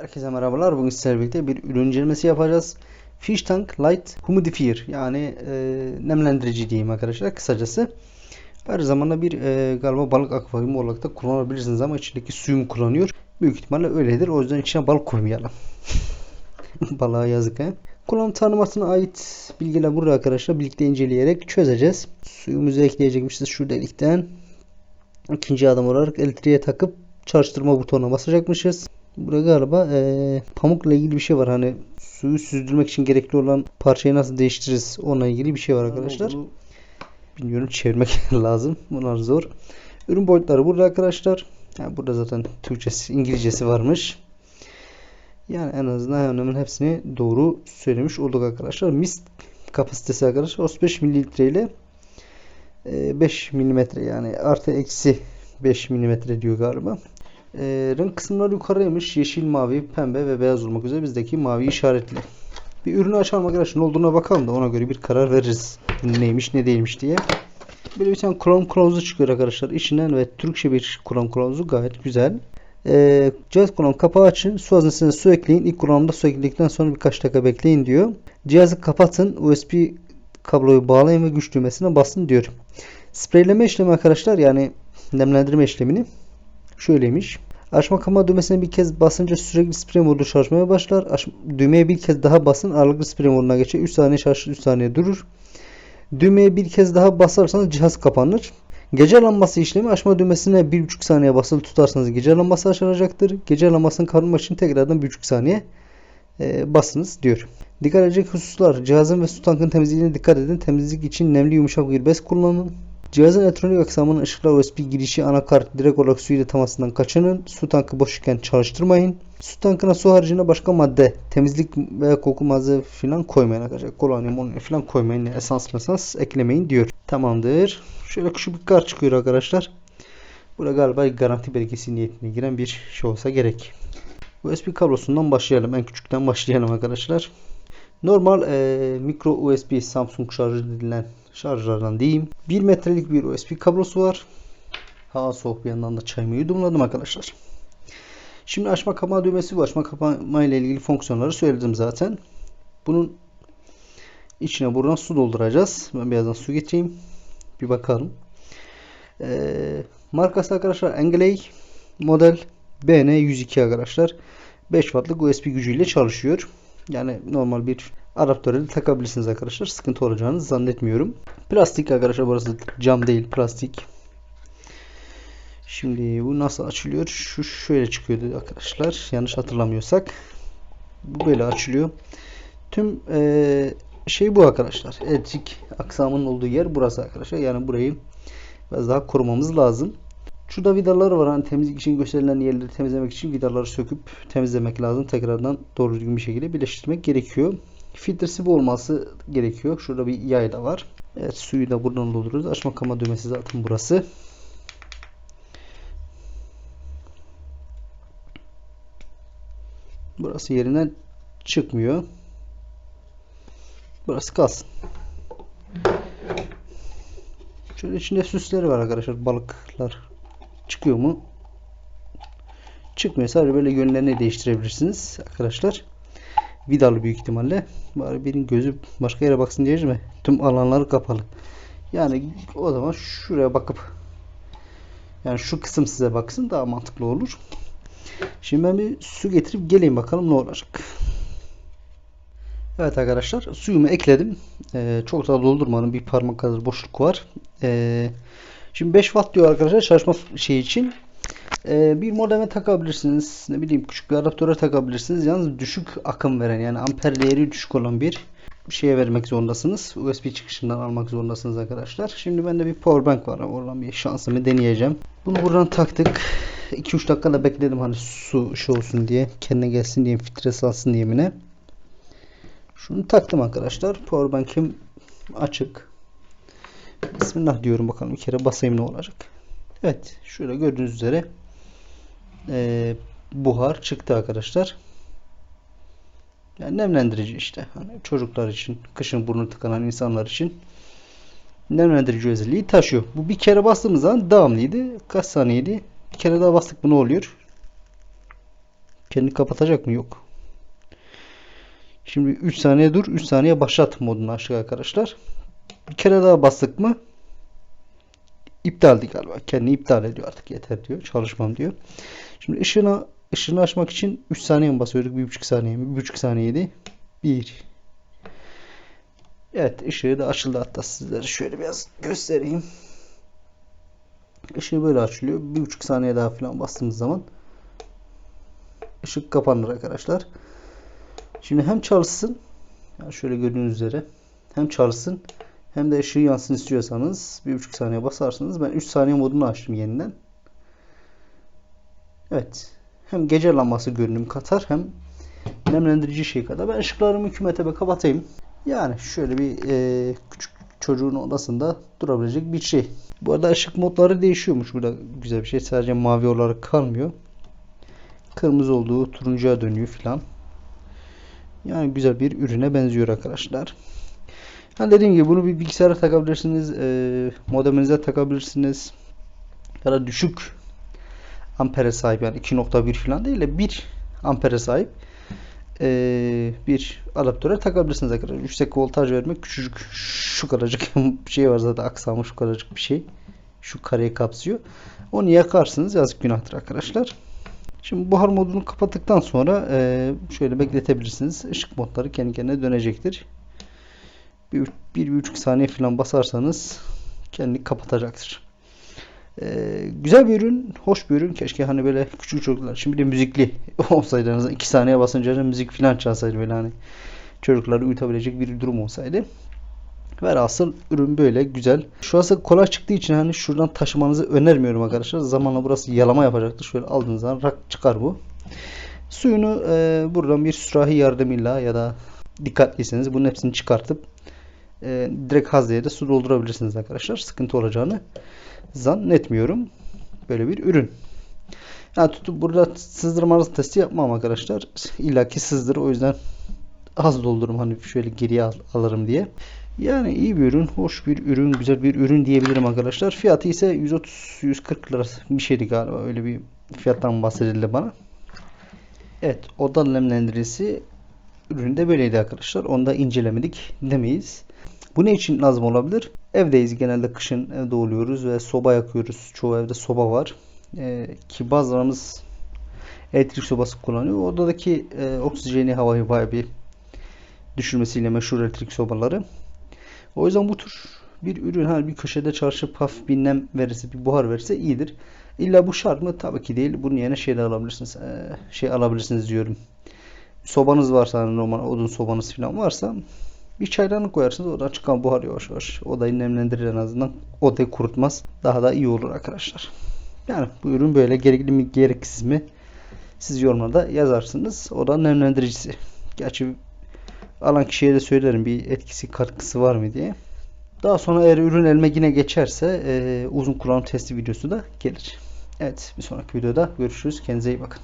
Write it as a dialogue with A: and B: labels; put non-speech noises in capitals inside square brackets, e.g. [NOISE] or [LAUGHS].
A: Herkese merhabalar. Bugün sizlerle birlikte bir ürün incelemesi yapacağız. Fish Tank Light Humidifier yani e, nemlendirici diyeyim arkadaşlar kısacası. Her zamanda bir e, galiba balık akvaryumu olarak da kullanabilirsiniz ama içindeki suyu mu kullanıyor? Büyük ihtimalle öyledir. O yüzden içine balık koymayalım. [LAUGHS] Balığa yazık he. Kullanım tanımasına ait bilgiler burada arkadaşlar. Birlikte inceleyerek çözeceğiz. Suyumuzu ekleyecekmişiz şu delikten. İkinci adım olarak elektriğe takıp çalıştırma butonuna basacakmışız. Burada galiba eee, pamukla ilgili bir şey var. Hani suyu süzdürmek için gerekli olan parçayı nasıl değiştiririz onunla ilgili bir şey var arkadaşlar. Bilmiyorum çevirmek [LAUGHS] lazım. Bunlar zor. Ürün boyutları burada arkadaşlar. Yani burada zaten Türkçesi, İngilizcesi varmış. Yani en azından hemen hepsini doğru söylemiş olduk arkadaşlar. Mist kapasitesi arkadaşlar 35 mililitre ile e, 5 milimetre yani artı eksi 5 milimetre diyor galiba. E, renk kısımları yukarıymış. Yeşil, mavi, pembe ve beyaz olmak üzere bizdeki mavi işaretli. Bir ürünü açalım arkadaşlar ne olduğuna bakalım da ona göre bir karar veririz. Neymiş ne değilmiş diye. Böyle bir tane Chrome kılavuzu çıkıyor arkadaşlar içinden ve Türkçe bir Chrome kılavuzu gayet güzel. Cihaz kullanım kapağı açın. Su haznesine su ekleyin. İlk kullanımda su ekledikten sonra birkaç dakika bekleyin diyor. Cihazı kapatın. USB kabloyu bağlayın ve güç düğmesine basın diyor. Spreyleme işlemi arkadaşlar yani nemlendirme işlemini şöyleymiş. Açma kapama düğmesine bir kez basınca sürekli sprey modu çalışmaya başlar. Aç, düğmeye bir kez daha basın aralıklı sprey moduna geçer. 3 saniye çalışır 3 saniye durur. Düğmeye bir kez daha basarsanız cihaz kapanır. Gece lambası işlemi açma düğmesine 1,5 saniye basılı tutarsanız gece lambası açılacaktır. Gece lambasını kaldırmak için tekrardan 1,5 saniye e, basınız diyor. Dikkat edecek hususlar cihazın ve su tankının temizliğine dikkat edin. Temizlik için nemli yumuşak bir bez kullanın. Cihazın elektronik aksamının ışıklar USB girişi anakart direkt olarak su ile temasından kaçının. Su tankı boş iken çalıştırmayın. Su tankına su haricinde başka madde, temizlik veya koku malzeme falan koymayın arkadaşlar. Kolonya, mononya falan koymayın. Esans mesans eklemeyin diyor. Tamamdır. Şöyle küçük bir kart çıkıyor arkadaşlar. Burada galiba garanti belgesi niyetine giren bir şey olsa gerek. USB kablosundan başlayalım. En küçükten başlayalım arkadaşlar. Normal e, mikro USB Samsung şarjı denilen şarjlardan diyeyim. 1 metrelik bir USB kablosu var. Hava soğuk bir yandan da çayımı yudumladım arkadaşlar. Şimdi açma kapama düğmesi bu. Açma kapama ile ilgili fonksiyonları söyledim zaten. Bunun içine buradan su dolduracağız. Ben birazdan su getireyim. Bir bakalım. Ee, markası arkadaşlar Engeley model BN102 arkadaşlar. 5 wattlık USB gücüyle çalışıyor. Yani normal bir adaptöre de takabilirsiniz arkadaşlar. Sıkıntı olacağını zannetmiyorum. Plastik arkadaşlar burası cam değil plastik. Şimdi bu nasıl açılıyor? Şu şöyle çıkıyordu arkadaşlar. Yanlış hatırlamıyorsak. Bu böyle açılıyor. Tüm e, şey bu arkadaşlar. Elektrik aksamının olduğu yer burası arkadaşlar. Yani burayı biraz daha korumamız lazım. Şurada vidaları var. Hani temizlik için gösterilen yerleri temizlemek için vidaları söküp temizlemek lazım. Tekrardan doğru düzgün bir şekilde birleştirmek gerekiyor. Filtresi bu olması gerekiyor. Şurada bir yay da var. Evet suyu da buradan dolduruyoruz. Açma kama düğmesi zaten burası. Burası yerinden çıkmıyor. Burası kalsın. Şöyle içinde süsleri var arkadaşlar. Balıklar çıkıyor mu? Çıkmıyor. Sadece böyle yönlerini değiştirebilirsiniz arkadaşlar. Vidalı büyük ihtimalle. Bari birinin gözü başka yere baksın diyeceğim mi? Tüm alanları kapalı. Yani o zaman şuraya bakıp yani şu kısım size baksın daha mantıklı olur. Şimdi ben bir su getirip geleyim bakalım ne olacak. Evet arkadaşlar suyumu ekledim. Ee, çok da doldurmadım. Bir parmak kadar boşluk var. Ee, şimdi 5 watt diyor arkadaşlar çalışma şey için. Ee, bir modeme takabilirsiniz. Ne bileyim küçük bir adaptöre takabilirsiniz. Yalnız düşük akım veren yani amper değeri düşük olan bir şeye vermek zorundasınız. USB çıkışından almak zorundasınız arkadaşlar. Şimdi bende bir powerbank var. Oradan bir şansımı deneyeceğim. Bunu buradan taktık. 2-3 dakika da bekledim hani su şey olsun diye. Kendine gelsin diye filtresi alsın diye mine. Şunu taktım arkadaşlar. Powerbank'im açık. Bismillah diyorum bakalım bir kere basayım ne olacak. Evet şöyle gördüğünüz üzere e, buhar çıktı arkadaşlar. Yani nemlendirici işte. Hani çocuklar için, kışın burnu tıkanan insanlar için nemlendirici özelliği taşıyor. Bu bir kere bastığımız zaman devamlıydı. Kaç saniyeydi? Bir kere daha bastık bu ne oluyor? Kendi kapatacak mı? Yok. Şimdi 3 saniye dur. 3 saniye başlat modunu açtık arkadaşlar. Bir kere daha bastık mı? İptaldi galiba. Kendi iptal ediyor artık. Yeter diyor. Çalışmam diyor. Şimdi ışığını ışığını açmak için 3 saniye mi basıyorduk? 1,5 saniye mi? 1,5 saniyeydi. 1 Evet ışığı da açıldı hatta sizlere şöyle biraz göstereyim. Işığı böyle açılıyor. 1,5 saniye daha falan bastığımız zaman ışık kapanır arkadaşlar. Şimdi hem çalışsın yani şöyle gördüğünüz üzere hem çalışsın hem de ışığı yansın istiyorsanız 1,5 saniye basarsınız. Ben 3 saniye modunu açtım yeniden. Evet. Hem gece lambası görünüm katar hem nemlendirici şey kadar. Ben ışıklarımı kümete be kapatayım. Yani şöyle bir e, küçük çocuğun odasında durabilecek bir şey. Bu arada ışık modları değişiyormuş. Bu da güzel bir şey. Sadece mavi olarak kalmıyor. Kırmızı olduğu turuncuya dönüyor filan. Yani güzel bir ürüne benziyor arkadaşlar. Yani dediğim gibi bunu bir bilgisayara takabilirsiniz. E, modeminize takabilirsiniz. Ya da düşük ampere sahip yani 2.1 falan değil de 1 ampere sahip e, bir adaptöre takabilirsiniz arkadaşlar. Yüksek voltaj vermek küçücük şu kadarcık bir [LAUGHS] şey var zaten aksamı şu kadarcık bir şey. Şu kareyi kapsıyor. Onu yakarsınız yazık günahtır arkadaşlar. Şimdi buhar modunu kapattıktan sonra e, şöyle bekletebilirsiniz. Işık modları kendi kendine dönecektir. Bir, bir, bir buçuk saniye falan basarsanız kendi kapatacaktır. Ee, güzel bir ürün, hoş bir ürün. Keşke hani böyle küçük çocuklar. Şimdi de müzikli [LAUGHS] olsaydı en azından 2 saniye basınca müzik falan çalsaydı böyle hani çocukları uyutabilecek bir durum olsaydı. Velhasıl ürün böyle güzel. Şu anda kolay çıktığı için hani şuradan taşımanızı önermiyorum arkadaşlar. Zamanla burası yalama yapacaktır. Şöyle aldığınız zaman rak çıkar bu. Suyunu e, buradan bir sürahi yardımıyla ya da dikkatliyseniz bunun hepsini çıkartıp e, direkt hazneye de su doldurabilirsiniz arkadaşlar. Sıkıntı olacağını zannetmiyorum. Böyle bir ürün. Yani tutup burada sızdırma testi yapmam arkadaşlar. İlla ki sızdır. O yüzden az doldururum hani şöyle geriye al, alırım diye. Yani iyi bir ürün, hoş bir ürün, güzel bir ürün diyebilirim arkadaşlar. Fiyatı ise 130-140 lira bir şeydi galiba. Öyle bir fiyattan bahsedildi bana. Evet, oda nemlendiricisi üründe böyleydi arkadaşlar. Onu da incelemedik demeyiz. Bu ne için lazım olabilir? Evdeyiz genelde kışın evde oluyoruz ve soba yakıyoruz. Çoğu evde soba var. Ee, ki bazılarımız elektrik sobası kullanıyor. Odadaki e, oksijeni havayı bayağı bir düşürmesiyle meşhur elektrik sobaları. O yüzden bu tür bir ürün her bir köşede çalışıp hafif bir nem verirse, bir buhar verirse iyidir. İlla bu şart mı? Tabii ki değil. Bunun yerine şey alabilirsiniz. Ee, şey alabilirsiniz diyorum. Sobanız varsa hani normal odun sobanız falan varsa bir çaydanlık koyarsınız. Oradan çıkan buhar yavaş yavaş odayı nemlendirir en azından. Odayı kurutmaz. Daha da iyi olur arkadaşlar. Yani bu ürün böyle gerekli mi gereksiz mi? Siz yorumlarda yazarsınız. O da nemlendiricisi. Gerçi alan kişiye de söylerim bir etkisi katkısı var mı diye. Daha sonra eğer ürün elime yine geçerse e, uzun kullanım testi videosu da gelir. Evet bir sonraki videoda görüşürüz. Kendinize iyi bakın.